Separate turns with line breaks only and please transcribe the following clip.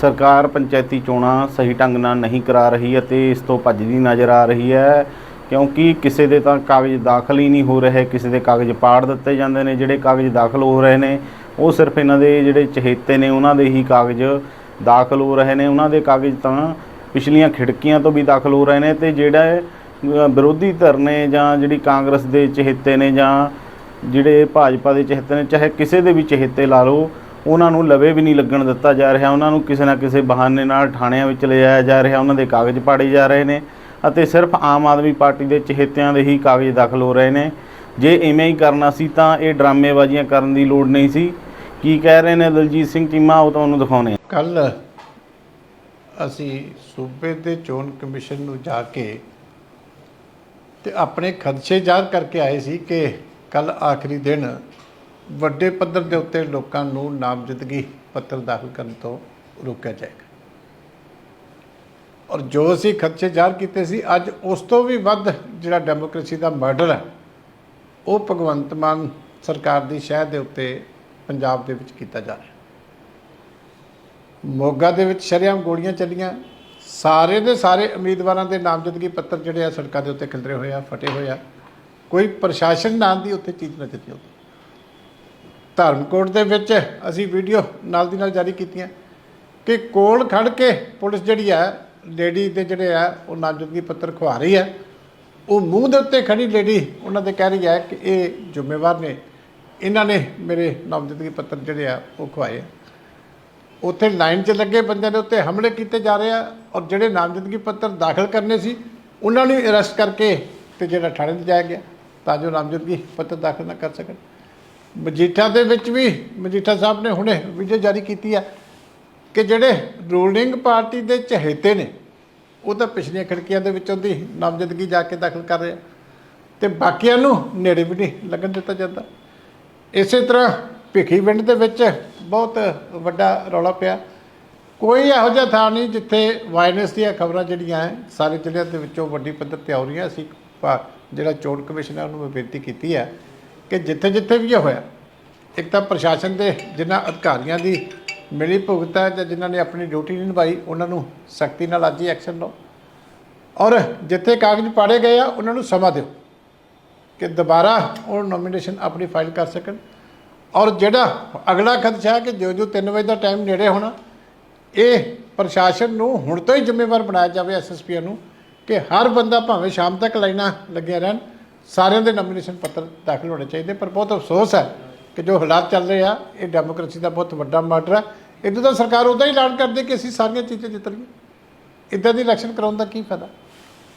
ਸਰਕਾਰ ਪੰਚਾਇਤੀ ਚੋਣਾਂ ਸਹੀ ਢੰਗ ਨਾਲ ਨਹੀਂ ਕਰਾ ਰਹੀ ਅਤੇ ਇਸ ਤੋਂ ਭੱਜਦੀ ਨਜ਼ਰ ਆ ਰਹੀ ਹੈ, ਕਿਉਂਕਿ ਕਿਸੇ ਦੇ ਤਾਂ ਕਾਗਜ਼ ਦਾਖਲ ਹੀ ਨਹੀਂ ਹੋ ਰਹੇ, ਕਿਸੇ ਦੇ ਕਾਗਜ਼ ਪਾੜ ਦਿੱਤੇ ਜਾਂਦੇ ਨੇ, ਜਿਹੜੇ ਕਾਗਜ਼ ਦਾਖਲ ਹੋ ਰਹੇ ਨੇ, ਉਹ ਸਿਰਫ ਇਹਨਾਂ ਦੇ ਜਿਹੜੇ ਚਹੇਤੇ ਨੇ, ਉਹਨਾਂ ਦੇ ਹੀ ਕਾਗਜ਼ ਦਾਖਲ ਹੋ ਰਹੇ ਨੇ, ਉਹਨਾਂ ਦੇ ਕਾਗਜ਼ ਤਾਂ ਪਿਛਲੀਆਂ ਖਿੜਕੀਆਂ ਤੋਂ ਵੀ ਦਾਖਲ ਹੋ ਰਹੇ ਨੇ ਤੇ ਜਿਹੜਾ ਵਿਰੋਧੀ ਧਿਰ ਨੇ ਜਾਂ ਜਿਹੜੀ ਕਾਂਗਰਸ ਦੇ ਚਹੇਤੇ ਨੇ ਜਾਂ ਜਿਹੜੇ ਭਾਜਪਾ ਦੇ ਚਹੇਤੇ ਨੇ, ਚਾਹੇ ਕਿਸੇ ਦੇ ਵੀ ਚਹੇਤੇ ਲਾ ਲਓ ਉਹਨਾਂ ਨੂੰ ਲਵੇ ਵੀ ਨਹੀਂ ਲੱਗਣ ਦਿੱਤਾ ਜਾ ਰਿਹਾ, ਉਹਨਾਂ ਨੂੰ ਕਿਸੇ ਨਾ ਕਿਸੇ ਬਹਾਨੇ ਨਾਲ ਥਾਣਿਆਂ ਵਿੱਚ ਲਿਜਾਇਆ ਜਾ ਰਿਹਾ, ਉਹਨਾਂ ਦੇ ਕਾਗਜ਼ ਪਾੜੇ ਜਾ ਰਹੇ ਨੇ ਅਤੇ ਸਿਰਫ ਆਮ ਆਦਮੀ ਪਾਰਟੀ ਦੇ ਚਹੇਤਿਆਂ ਦੇ ਹੀ ਕਾਗਜ਼ ਦਾਖਲ ਹੋ ਰਹੇ ਨੇ ਜੇ ਇਵੇਂ ਹੀ ਕਰਨਾ ਸੀ ਤਾਂ ਇਹ ਡਰਾਮੇਬਾਜ਼ੀਆਂ ਕਰਨ ਦੀ ਲੋੜ ਨਹੀਂ ਸੀ ਕੀ ਕਹਿ ਰਹੇ ਨੇ ਦਲਜੀਤ ਸਿੰਘ ਚੀਮਾ ਉਹ ਤੁਹਾਨੂੰ ਦਿਖਾਉਣੇ ਆ।
ਕੱਲ ਅਸੀਂ ਸੂਬੇ ਦੇ ਚੋਣ ਕਮਿਸ਼ਨ ਨੂੰ ਜਾ ਕੇ ਤੇ ਆਪਣੇ ਖਦਸ਼ੇ ਜ਼ਾਹਰ ਕਰਕੇ ਆਏ ਸੀ ਕਿ ਕੱਲ ਆਖਰੀ ਦਿਨ ਵੱਡੇ ਪੱਧਰ ਦੇ ਉੱਤੇ ਲੋਕਾਂ ਨੂੰ ਨਾਮਜ਼ਦਗੀ ਪੱਤਰ ਦਾਖਲ ਕਰਨ ਤੋਂ ਰੋਕਿਆ ਜਾਏਗਾ। ਔਰ ਜੋ ਅਸੀਂ ਖਦਸ਼ੇ ਜ਼ਾਹਰ ਕੀਤੇ ਸੀ, ਅੱਜ ਉਸ ਤੋਂ ਵੀ ਵੱਧ ਜਿਹੜਾ ਡੈਮੋਕ੍ਰੇਸੀ ਦਾ ਮਰਡਰ ਹੈ, ਉਹ ਭਗਵੰਤ ਮਾਨ ਸਰਕਾਰ ਦੀ ਸ਼ਹਿ ਦੇ ਉੱਤੇ ਪੰਜਾਬ ਦੇ ਵਿੱਚ ਕੀਤਾ ਜਾ ਰਿਹਾ ਮੋਗਾ ਦੇ ਵਿੱਚ ਸ਼ਰੇਆਮ ਗੋਲੀਆਂ ਚੱਲੀਆਂ। ਸਾਰੇ ਦੇ ਸਾਰੇ ਉਮੀਦਵਾਰਾਂ ਦੇ ਨਾਮਜ਼ਦਗੀ ਪੱਤਰ ਜਿਹੜੇ ਆ ਸੜਕਾਂ ਦੇ ਉੱਤੇ ਖਿਲਰੇ ਹੋਏ ਆ, ਫਟੇ ਹੋਏ ਆ। ਕੋਈ ਪ੍ਰਸ਼ਾਸਨ ਨਾਂ ਦੀ ਉੱਥੇ ਚੀਜ਼ ਨਾ ਨਹੀਂ ਆਉਂਦੀ। ਧਰਮਕੋਟ ਦੇ ਵਿੱਚ ਅਸੀਂ ਵੀਡੀਓ ਨਾਲ ਦੀ ਨਾਲ ਜਾਰੀ ਕੀਤੀਆਂ ਕਿ ਕੋਲ ਖੜ ਕੇ ਪੁਲਿਸ ਜਿਹੜੀ ਹੈ ਲੇਡੀ ਦੇ ਜਿਹੜੇ ਆ, ਉਹ ਨਾਮਜ਼ਦਗੀ ਪੱਤਰ ਖਵਾ ਰਹੀ ਹੈ ਉਹ ਮੂੰਹ ਦੇ ਉੱਤੇ ਖੜੀ ਲੇਡੀ ਉਹਨਾਂ ਦੇ ਕਹਿ ਰਹੀ ਹੈ ਕਿ ਇਹ ਜ਼ਿੰਮੇਵਾਰ ਨੇ। ਇਹਨਾਂ ਨੇ ਮੇਰੇ ਨਾਮਜ਼ਦਗੀ ਪੱਤਰ ਜਿਹੜੇ ਆ, ਉਹ ਖਵਾਏ ਆ। ਉੱਥੇ ਲਾਈਨ 'ਚ ਲੱਗੇ ਬੰਦਿਆਂ ਦੇ ਉੱਤੇ ਹਮਲੇ ਕੀਤੇ ਜਾ ਰਹੇ ਆ ਔਰ ਜਿਹੜੇ ਨਾਮਜ਼ਦਗੀ ਪੱਤਰ ਦਾਖਲ ਕਰਨੇ ਸੀ, ਉਹਨਾਂ ਨੂੰ ਅਰੈਸਟ ਕਰਕੇ ਤੇ ਜਿਹੜਾ ਥਾਣੇ 'ਚ ਜਾਇਆ ਗਿਆ ਤਾਂ ਜੋ ਨਾਮਜ਼ਦਗੀ ਪੱਤਰ ਦਾਖਲ ਨਾ ਕਰ ਸਕਣ। ਮਜੀਠਾ ਦੇ ਵਿੱਚ ਵੀ, ਮਜੀਠਾ ਸਾਹਿਬ ਨੇ ਹੁਣੇ ਵੀਡੀਓ ਜਾਰੀ ਕੀਤੀ ਆ ਕਿ ਜਿਹੜੇ ਰੂਲਿੰਗ ਪਾਰਟੀ ਦੇ ਚਹੇਤੇ ਨੇ, ਉਹ ਤਾਂ ਪਿਛਲੀਆਂ ਖਿੜਕੀਆਂ ਦੇ ਵਿੱਚੋਂ ਦੀ ਨਾਮਜ਼ਦਗੀ ਜਾ ਕੇ ਦਾਖਲ ਕਰ ਰਿਹਾ ਆ। ਤੇ ਬਾਕੀਆਂ ਨੂੰ ਨੇੜੇ ਵੀ ਨਹੀਂ ਲੱਗਣ ਦਿੱਤਾ ਜਾਂਦਾ। ਇਸੇ ਤਰ੍ਹਾਂ ਭਿੱਖੀ ਪਿੰਡ ਦੇ ਵਿੱਚ ਬਹੁਤ ਵੱਡਾ ਰੌਲਾ ਪਿਆ। ਕੋਈ ਇਹੋ ਜਿਹਾ ਥਾਂ ਨਹੀਂ ਜਿੱਥੇ ਵਾਇਰਨੈਸ ਦੀਆਂ ਖਬਰਾਂ ਜਿਹੜੀਆਂ ਹੈ, ਸਾਰੇ ਜ਼ਿਲ੍ਹਿਆਂ ਦੇ ਵਿੱਚੋਂ ਵੱਡੀ ਪੱਧਰ ਤੇ ਆ ਰਹੀਆਂ। ਅਸੀਂ ਜਿਹੜਾ ਚੋਣ ਕਮਿਸ਼ਨ ਹੈ ਉਹਨੂੰ ਮੈਂ ਬੇਨਤੀ ਕੀਤੀ ਹੈ ਕਿ ਜਿੱਥੇ ਜਿੱਥੇ ਵੀ ਇਹ ਹੋਇਆ, ਇੱਕ ਤਾਂ ਪ੍ਰਸ਼ਾਸਨ ਦੇ ਜਿਨ੍ਹਾਂ ਅਧਿਕਾਰੀਆਂ ਦੀ ਮਿਲੀ ਭੁਗਤ ਹੈ ਜਾਂ ਜਿਨ੍ਹਾਂ ਨੇ ਆਪਣੀ ਡਿਊਟੀ ਨਹੀਂ ਨਿਭਾਈ, ਉਹਨਾਂ ਨੂੰ ਸਖਤੀ ਨਾਲ ਅੱਜ ਹੀ ਐਕਸ਼ਨ ਲਓ। ਔਰ ਜਿੱਥੇ ਕਾਗਜ਼ ਪਾੜੇ ਗਏ ਆ, ਉਹਨਾਂ ਨੂੰ ਸਮਾਂ ਦਿਓ ਕਿ ਦੁਬਾਰਾ ਉਹ ਨੋਮੀਨੇਸ਼ਨ ਆਪਣੀ ਫਾਈਲ ਕਰ ਸਕਣ। ਔਰ ਜਿਹੜਾ ਅਗਲਾ ਖਦਸ਼ਾ ਹੈ ਕਿ ਜੋ ਜੋ 3 ਵਜੇ ਦਾ ਟਾਈਮ ਨੇੜੇ ਹੋਣਾ, ਇਹ ਪ੍ਰਸ਼ਾਸਨ ਨੂੰ ਹੁਣ ਤੋਂ ਹੀ ਜ਼ਿੰਮੇਵਾਰ ਬਣਾਇਆ ਜਾਵੇ ਐਸਐਸਪੀ ਨੂੰ ਕਿ ਹਰ ਬੰਦਾ ਭਾਵੇਂ ਸ਼ਾਮ ਤੱਕ ਲਾਈਨਾਂ ਲੱਗਿਆ ਰਹਿਣ ਸਾਰਿਆਂ ਦੇ ਨੋਮੀਨੇਸ਼ਨ ਪੱਤਰ ਦਾਖਲ ਹੋਣੇ ਚਾਹੀਦੇ, ਪਰ ਬਹੁਤ ਅਫਸੋਸ ਹੈ ਕਿ ਜੋ ਹਾਲਾਤ ਚੱਲ ਰਹੇ ਆ, ਇਹ ਡੈਮੋਕ੍ਰੇਸੀ ਦਾ ਬਹੁਤ ਵੱਡਾ ਮਰਡਰ ਹੈ। ਇਦੋਂ ਤਾਂ ਸਰਕਾਰ ਉਦਾਂ ਹੀ ਐਲਾਨ ਕਰਦੀ ਕਿ ਅਸੀਂ ਸਾਰੀਆਂ ਚੀਜ਼ਾਂ ਜਿੱਤ ਲਈਆਂ। ਇਦਾਂ ਦੀ ਇਲੈਕਸ਼ਨ ਕਰਾਉਣ ਦਾ ਕੀ ਫਾਇਦਾ?